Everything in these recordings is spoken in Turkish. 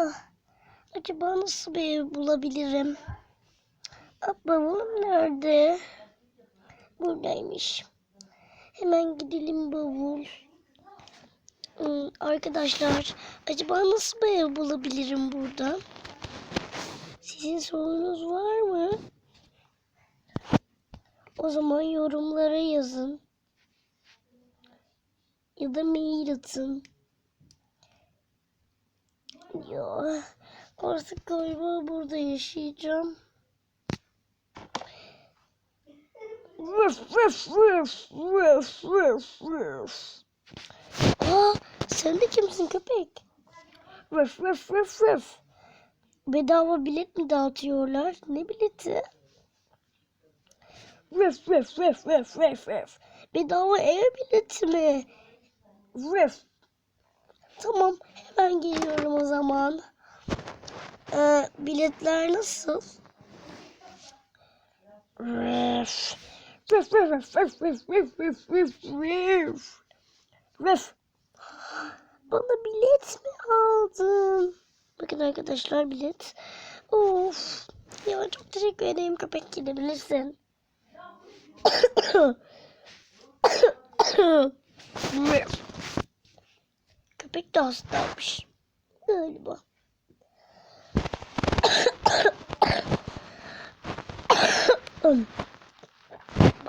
Ah, acaba nasıl bir ev bulabilirim? Ah, bavulum nerede? Buradaymış. Hemen gidelim bavul. Hmm, arkadaşlar, acaba nasıl bir ev bulabilirim burada? Sizin sorunuz var mı? O zaman yorumlara yazın. Ya da mail atın. Ya artık galiba burada yaşayacağım. Vıf vıf vıf vıf vıf vıf. Aa, sen de kimsin köpek? Vıf vıf vıf vıf. Bedava bilet mi dağıtıyorlar? Ne bileti? Vıf vıf vıf vıf vıf vıf. Bedava ev bileti mi? Vıf. Tamam hemen geliyorum o zaman. Ee, biletler nasıl? Vıf. Vıf vıf vıf vıf vıf vıf vıf vıf. Vıf. Bana bilet mi aldın? Bakın arkadaşlar bilet. Of. Ya çok teşekkür ederim köpek gidebilirsin. Köpek de hastaymış. Galiba.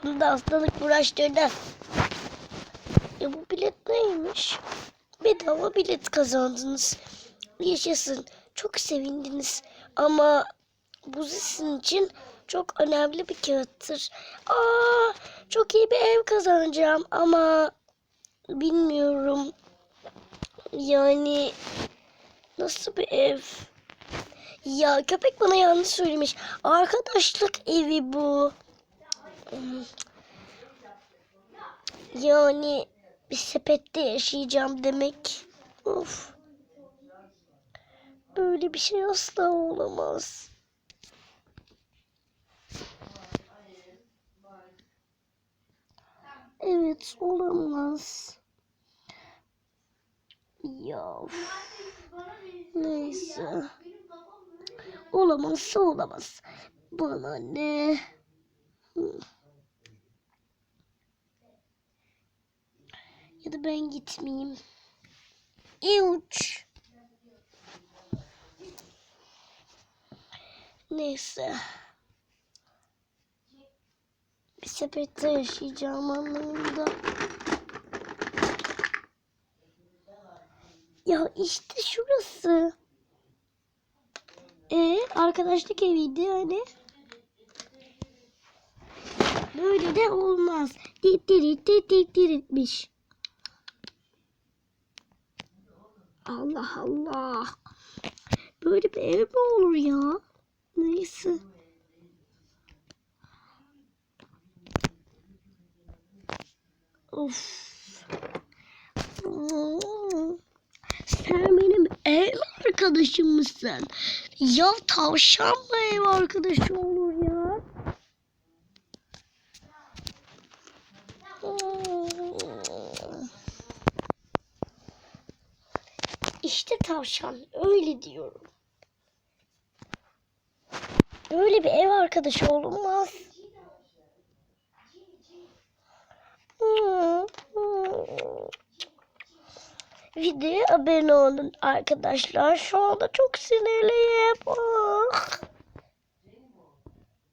Bunu da hastalık bulaştırdı. Ya bu bilet neymiş? Bedava bilet kazandınız. Yaşasın. Çok sevindiniz. Ama bu sizin için çok önemli bir kağıttır. Aa, çok iyi bir ev kazanacağım ama bilmiyorum. Yani nasıl bir ev? Ya köpek bana yanlış söylemiş. Arkadaşlık evi bu. Yani bir sepette yaşayacağım demek. Of. Böyle bir şey asla olamaz. Evet olamaz. Ya. of. Neyse. Olamazsa olamaz. Bana ne? Ya da ben gitmeyeyim. İuç. Neyse. Bir sepette yaşayacağım anlamında. Ya işte şurası. E arkadaşlık eviydi hani. Böyle de olmaz. Dit ditmiş. Allah Allah. Böyle bir ev mi olur ya? Neyse. Of. Sen benim ev arkadaşım mısın? Ya tavşan mı ev arkadaşı olur ya? İşte tavşan öyle diyorum. Böyle bir ev arkadaşı olunmaz videoya abone olun arkadaşlar. Şu anda çok sinirliyim. Ah.